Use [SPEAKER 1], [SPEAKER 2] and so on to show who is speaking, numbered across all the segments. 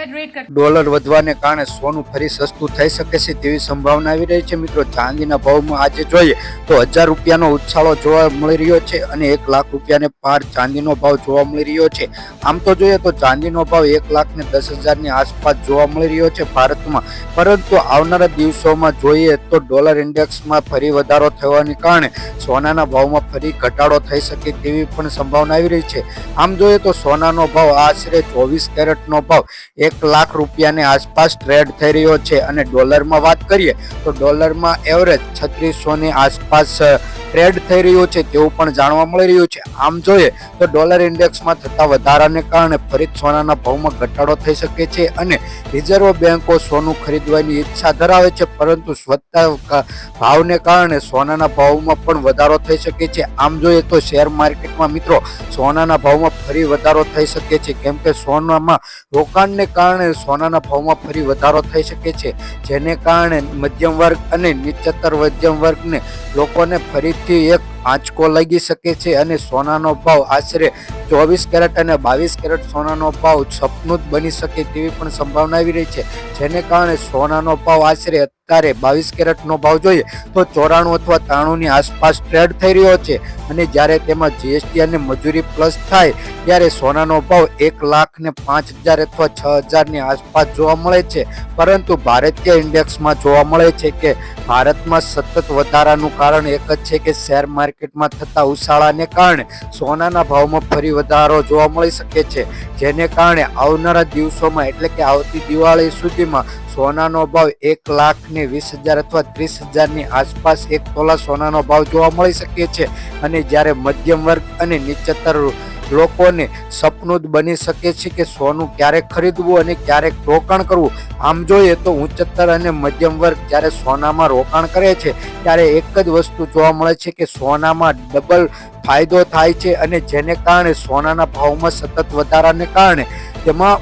[SPEAKER 1] Dollar વધવાને કારણે સોનું ફરી સસ્તું થઈ શકે છે તેવી સંભાવના આવી રહી છે. મિત્રો, ચાંદીના ભાવમાં આજે જોઈએ તો હજાર રૂપિયાનો ઉછાળો જોવા મળી રહ્યો છે અને એક લાખ રૂપિયાને પાર ચાંદીનો ભાવ જોવા મળી રહ્યો છે. આમ તો જોઈએ તો ચાંદીનો ભાવ એક લાખ ને દસ હજારની આસપાસ જોવા મળી રહ્યો છે ભારતમાં. પરંતુ આવનારા દિવસોમાં જોઈએ તો ડોલર ઇન્ડેક્સમાં ફરી વધારો થવાને કારણે સોનાના ભાવમાં ફરી ઘટાડો થઈ શકે તેવી પણ સંભાવના આવી રહી છે. આમ જોઈએ તો સોનાનો ભાવ આશરે ચોવીસ કેરેટનો ભાવ એક લાખ રૂપિયાની આસપાસ ટ્રેડ થઈ રહ્યો છે અને ડોલરમાં વાત કરીએ તો ડોલરમાં એવરેજ છત્રીસોની આસપાસ ટ્રેડ થઈ રહ્યો છે તેવું પણ જાણવા મળી રહ્યું છે. આમ જોઈએ તો ડોલર ઇન્ડેક્સમાં થતા વધારાને કારણે ફરી સોનાના ભાવમાં ઘટાડો થઈ શકે છે અને રિઝર્વ બેન્કો સોનું ખરીદવાની ઈચ્છા ધરાવે છે, પરંતુ વધતા ભાવને કારણે સોનાના ભાવમાં પણ વધારો થઈ શકે છે. આમ જોઈએ તો શેર માર્કેટમાં મિત્રો, સોનાના ભાવમાં ફરી વધારો થઈ શકે છે, કેમ કે સોનામાં રોકાણને કારણે સોનાના ભાવમાં ફરી વધારો થઈ શકે છે, જેને કારણે મધ્યમ વર્ગ અને નીચતર મધ્યમ વર્ગને લોકોને ફરીથી એક આંચકો લાગી શકે છે અને સોનાનો ભાવ આશરે ચોવીસ કેરેટ અને બાવીસ કેરેટ સોનાનો ભાવ સપનું જ બની શકે તેવી પણ સંભાવના આવી રહી છે, જેને કારણે સોનાનો ભાવ આશરે અત્યારે બાવીસ કેરેટનો ભાવ જોઈએ તો ચોરાણું અથવા ત્રાણુંની આસપાસ ટ્રેડ થઈ રહ્યો છે. અને જ્યારે તેમાં જીએસટી અને મજૂરી પ્લસ થાય, ત્યારે સોનાનો ભાવ એક લાખ ને પાંચ હજાર અથવા છ હજારની આસપાસ જોવા મળે છે. પરંતુ ભારતીય ઇન્ડેક્સમાં જોવા મળે છે કે ભારતમાં સતત વધારાનું કારણ એક જ છે કે શેર માર્કેટમાં થતા ઉછાળાને કારણે સોનાના ભાવમાં ફરી વધારો જોવા મળી શકે છે. જેને કારણે આવનારા દિવસોમાં એટલે કે આવતી દિવાળી સુધીમાં સોનાનો ભાવ એક લાખ ને વીસ હજાર અથવા ત્રીસ હજારની આસપાસ એક તોલા સોનાનો ભાવ જોવા મળી શકે છે. અને જ્યારે મધ્યમ વર્ગ અને નીચતર લોકોને સપનું જ બની શકે છે કે સોનું ક્યારેક ખરીદવું અને ક્યારેક રોકાણ કરવું. આમ જોઈએ તો ઉચ્ચતર અને મધ્યમ વર્ગ જ્યારે સોનામાં રોકાણ કરે છે, ત્યારે એક જ વસ્તુ જોવા મળે છે કે સોનામાં ડબલ ફાયદો થાય છે અને જેને કારણે સોનાના ભાવમાં સતત વધારાને કારણે તેમાં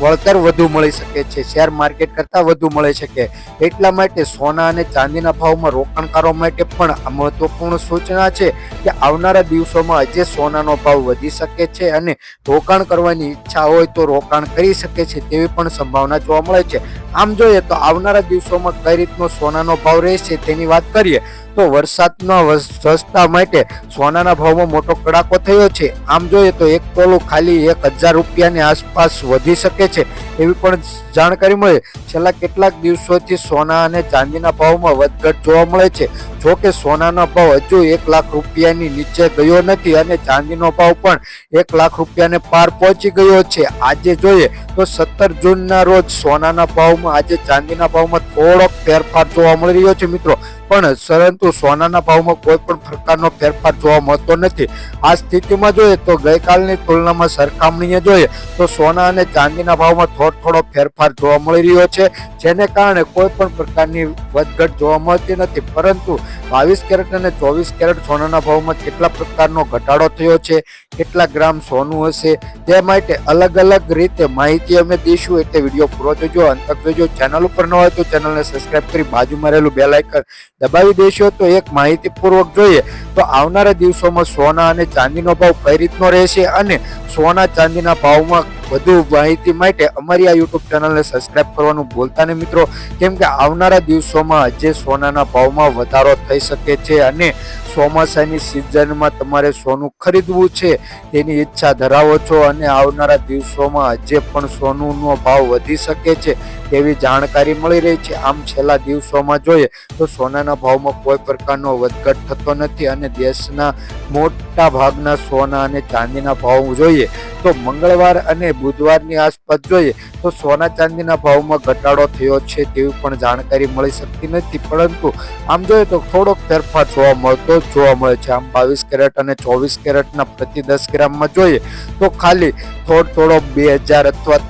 [SPEAKER 1] વળતર વધુ મળી શકે છે, શેર માર્કેટ કરતાં વધુ મળી શકે. એટલા માટે સોના અને ચાંદીના ભાવમાં રોકાણકારો માટે પણ આ મહત્વપૂર્ણ સૂચના છે કે આવનારા દિવસોમાં હજી સોનાનો ભાવ વધી શકે છે અને રોકાણ કરવાની ઈચ્છા હોય તો રોકાણ કરી શકે છે તેવી પણ સંભાવના જોવા મળે છે. આમ જોઈએ તો આવનારા દિવસોમાં કઈ રીતનો સોનાનો ભાવ રહેશે તેની વાત કરીએ તો વરસાદના સસ્તા માટે સોનાના ભાવમાં મોટો કડાકો થયો છે. આમ જોઈએ તો એક તોલું ખાલી એક હજાર રૂપિયાની આસપાસ વધી શકે છે. એવી પણ જાણકારી મળે. છેલ્લા કેટલાક દિવસોથી સોના અને ચાંદીના ભાવમાં વધઘટ જોવા મળે છે. જો કે સોનાનો ભાવ હજુ એક લાખ રૂપિયાની નીચે ગયો નથી અને ચાંદીનો ભાવ પણ એક લાખ રૂપિયાને પાર પહોંચી ગયો છે. આજે જોઈએ તો સત્તર જૂનના રોજ સોનાના ભાવમાં આજે ચાંદીના ભાવમાં થોડોક ફેરફાર જોવા મળી રહ્યો છે મિત્રો. પણ પરંતુ સોનાના ભાવમાં કોઈ પણ પ્રકારનો ફેરફાર જોવા મળતો નથી. આ સ્થિતિમાં જોઈએ તો ગઈકાલની તુલનામાં સરખામણીએ જોઈએ તો સોના અને ચાંદીના ભાવમાં થોડો થોડો ફેરફાર જોવા મળી રહ્યો છે, જેને કારણે કોઈ પણ પ્રકારની વધઘટ જોવા મળતી નથી. પરંતુ બાવીસ કેરેટ અને ચોવીસ કેરેટ સોનાના ભાવમાં કેટલા પ્રકારનો ઘટાડો થયો છે. કેટલા ગ્રામ સોનું હશે. તે માટે અલગ અલગ રીતે માહિતી અમે દઈશું. એટલે વીડિયો પૂરો જોજો, અંત તક જોજો. ચેનલ ઉપર ન હોય તો ચેનલને સબસ્ક્રાઇબ કરી બાજુમાં રહેલું બેલ આઇકન દબાવી દેશો. તો એક માહિતીપૂર્વક જોઈએ તો આવનારા દિવસોમાં સોના અને ચાંદીનો ભાવ કઈ રીતનો રહેશે અને સોના ચાંદીના ભાવમાં વધુ માહિતી માટે અમારી આ યુટ્યુબ ચેનલને સબસ્ક્રાઇબ કરવાનું ભૂલતા નહીં મિત્રો. કેમ કે આવનારા દિવસોમાં જે સોનાના ભાવમાં વધારો થઈ શકે છે અને ચોમાસાની સિઝનમાં તમારે સોનું ખરીદવું છે, તેની ઈચ્છા ધરાવો છો અને આવનારા દિવસોમાં જે પણ સોનુનો ભાવ વધી શકે છે, તેવી જાણકારી મળી રહી છે. આમ છેલ્લા દિવસોમાં જોઈએ તો સોનાના ભાવમાં કોઈ પ્રકારનો વધઘટ થતો નથી અને દેશના મોટા ભાગના સોના અને ચાંદીના ભાવ જોઈએ તો મંગળવાર અને બુધવારની આસપાસ જોઈએ તો સોના ચાંદીના ભાવમાં ઘટાડો થયો છે તેવી પણ જાણકારી મળી શકતી નથી, પરંતુ આમ જોઈએ તો થોડોક ફેરફાર જોવા મળતો જોવા મળે છે. આમ બાવીસ કેરેટ અને ચોવીસ કેરેટના પ્રતિ દસ ગ્રામમાં જોઈએ તો ખાલી થોડો થોડો બે હજાર અથવા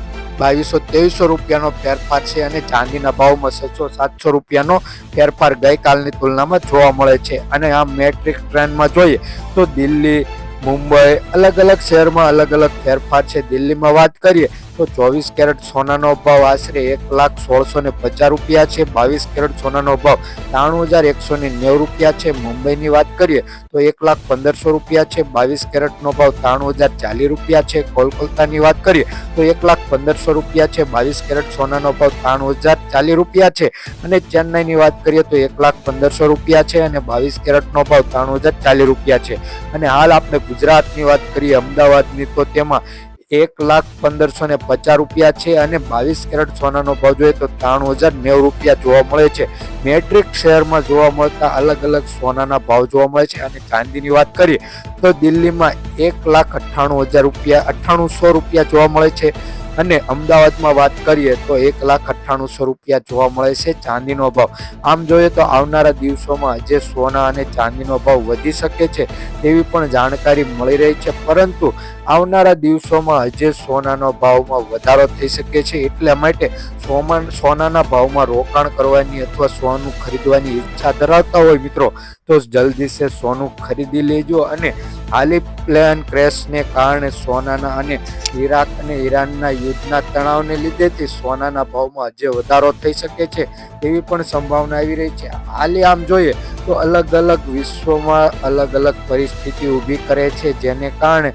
[SPEAKER 1] બાવીસો ત્રેવીસો રૂપિયાનો ફેરફાર છે અને ચાંદીના ભાવમાં છસો સાતસો રૂપિયાનો ફેરફાર ગઈકાલની તુલનામાં જોવા મળે છે. અને આ મેટ્રિક ટ્રેનમાં જોઈએ તો દિલ્હી મુંબઈ, અલગ અલગ શહેરમાં અલગ અલગ ફેરફાર છે. દિલ્હીમાં વાત કરીએ તો ચોવીસ કેરેટ સોનાનો ભાવ આશરે એક લાખ સોળસો ને પચાસ રૂપિયા છે. બાવીસ કેરેટ સોનાનો ભાવ ત્રાણું હજાર એકસો ને નેવું રૂપિયા છે. મુંબઈની વાત કરીએ તો એક લાખ પંદરસો રૂપિયા છે. બાવીસ કેરેટનો ભાવ ત્રાણું હજાર ચાલીસ રૂપિયા છે. કોલકાતાની વાત કરીએ તો એક લાખ પંદરસો રૂપિયા છે. બાવીસ કેરેટ સોનાનો ભાવ ત્રાણું હજાર ચાલીસ રૂપિયા છે. અને ચેન્નાઈની વાત કરીએ તો એક લાખ પંદરસો રૂપિયા છે અને બાવીસ કેરેટનો ભાવ ત્રાણું હજાર ચાલીસ રૂપિયા છે. અને હાલ આપણે ગુજરાતની વાત કરીએ, અમદાવાદની, તો તેમાં એક લાખ પંદરસો ને પચાસ રૂપિયા છે અને બાવીસ કેરેટ સોનાનો ભાવ જોઈએ તો ત્રાણું હજાર નેવું રૂપિયા જોવા મળે છે. મેટ્રિક શહેરમાં જોવા મળતા અલગ અલગ સોનાના ભાવ જોવા મળે છે અને ચાંદીની વાત કરીએ, તો દિલ્હીમાં એક લાખ અઠ્ઠાણું હજાર રૂપિયા અઠ્ઠાણુંસો રૂપિયા જોવા મળે છે. અને અમદાવાદમાં વાત કરીએ તો એક લાખ અઠ્ઠાણુંસો રૂપિયા જોવા મળે છે ચાંદીનો ભાવ. આમ જોઈએ તો આવનારા દિવસોમાં જે સોના અને ચાંદીનો ભાવ વધી શકે છે તેવી પણ જાણકારી મળી રહી છે. પરંતુ આવનારા દિવસોમાં હજે સોનાનો ભાવમાં વધારો થઈ શકે છે એટલા માટે સોમાન સોનાના ભાવમાં રોકાણ કરવાની અથવા સોનું ખરીદવાની ઈચ્છા ધરાવતા હોય મિત્રો, તો જલ્દી સે સોનું ખરીદી લેજો અને હાલી પ્લેન ક્રેશને કારણે સોનાના અને ઈરાક અને ઈરાનના યુદ્ધના તણાવને લીધેથી સોનાના ભાવમાં હજે વધારો થઈ શકે છે તેવી પણ સંભાવના આવી રહી છે. હાલી આમ જોઈએ તો અલગ અલગ વિશ્વમાં અલગ અલગ પરિસ્થિતિ ઊભી કરે છે જેને કારણે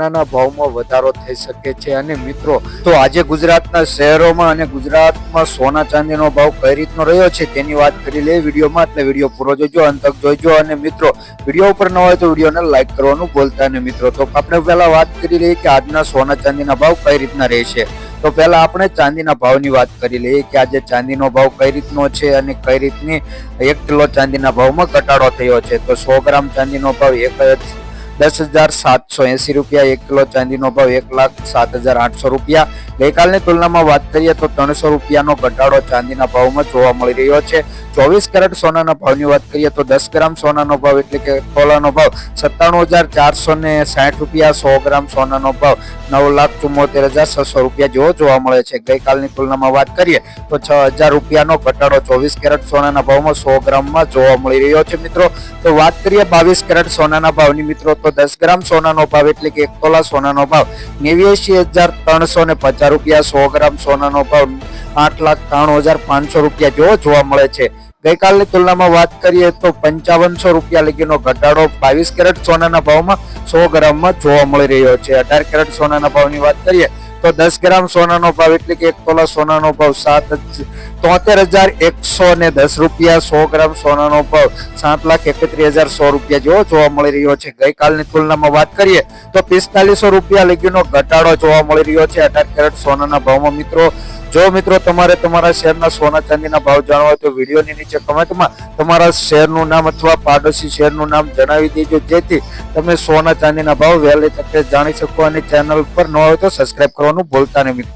[SPEAKER 1] સોનાના ભાવમાં વધારો થઈ શકે છે. અને મિત્રો, તો આજે ગુજરાતના શહેરોમાં અને ગુજરાતમાં સોના ચાંદીનો ભાવ કઈ રીતનો રહ્યો છે તેની વાત કરી લઈએ વિડીયોમાં. એટલે વીડિયો પૂરો જોજો અંત તક જોઈજો અને મિત્રો, વીડિયો ઉપર ન હોય તો વિડીયોને લાઈક કરવાનું બોલતા નહીં. મિત્રો, તો આપણે પહેલા વાત કરી લઈએ કે આજના સોના ચાંદીના ભાવ કઈ રીતના રહેશે. તો પહેલા આપણે ચાંદીના ભાવની વાત કરી લઈએ કે આજે ચાંદીનો ભાવ કઈ રીતનો છે અને કઈ રીતની એક કિલો ચાંદીના ભાવમાં ઘટાડો થયો છે. તો સો ગ્રામ ચાંદીનો ભાવ એક દસ હજાર સાતસો એસી રૂપિયા, એક કિલો ચાંદીનો ભાવ એક લાખ સાત હજાર આઠસો રૂપિયા. ગઈકાલની તુલનામાં વાત કરીએ તો ત્રણસો રૂપિયાનો ઘટાડો ચાંદીના ભાવમાં જોવા મળી રહ્યો છે. ચોવીસ કેરેટ સોનાના ભાવની વાત કરીએ તો દસ ગ્રામ સોનાનો ભાવ એટલે કે તોલાનો ભાવ સત્તાણું હજાર ચારસો ને સાઠ રૂપિયા, સો ગ્રામ સોનાનો ભાવ નવ લાખ ચુમ્મોતેર હજાર છસો રૂપિયા જેવો જોવા મળે છે. ગઈકાલની તુલનામાં વાત કરીએ તો છ હજાર રૂપિયાનો ઘટાડો ચોવીસ કેરેટ સોનાના ભાવમાં સો ગ્રામમાં જોવા મળી રહ્યો છે મિત્રો. તો વાત કરીએ બાવીસ કેરેટ સોનાના ભાવની મિત્રો, તો દસ ગ્રામ સોનાનો ભાવ એટલે કે એક તોલા સોનાનો ભાવ નેવ્યાસી હજાર ત્રણસો ને પચાસ રૂપિયા, સો ગ્રામ સોનાનો ભાવ, આઠ લાખ ત્રાણું હજાર પાંચસો રૂપિયા જેવો જોવા મળે છે. ગઈકાલની તુલનામાં વાત કરીએ તો પંચાવનસો રૂપિયા લગીનો ઘટાડો બાવીસ કેરેટ સોનાના ભાવમાં સો ગ્રામમાં જોવા મળી રહ્યો છે. અઢાર કેરેટ સોનાના ભાવની વાત કરીએ તો દસ ગ્રામ સોનાનો ભાવ એટલે કે એક તોલા સોનાનો ભાવ સાત તોતેર હજાર એકસો ને દસ રૂપિયા, સો ગ્રામ સોનાનો ભાવ સાત લાખ એકત્રીસ હજાર સો રૂપિયા જેવો જોવા મળી રહ્યો છે. ગઈકાલની તુલનામાં વાત કરીએ તો પિસ્તાલીસો રૂપિયા લગીનો ઘટાડો જોવા મળી રહ્યો છે. અઢાર કેરેટ સોનાના ભાવમાં મિત્રો, જો મિત્રો તમારે તમારા શહેરના સોના ચાંદીના ભાવ જાણવા હોય તો વિડીયોની નીચે કમેન્ટમાં તમારા શહેરનું નામ અથવા પાડોશી શહેરનું નામ જણાવી દેજો. જેથી તમે સોના ચાંદીના ભાવ વહેલી તકે જાણી શકો અને ચેનલ પર ન હોય તો સબસ્ક્રાઇબ કરવાનું ભૂલતા નહીં.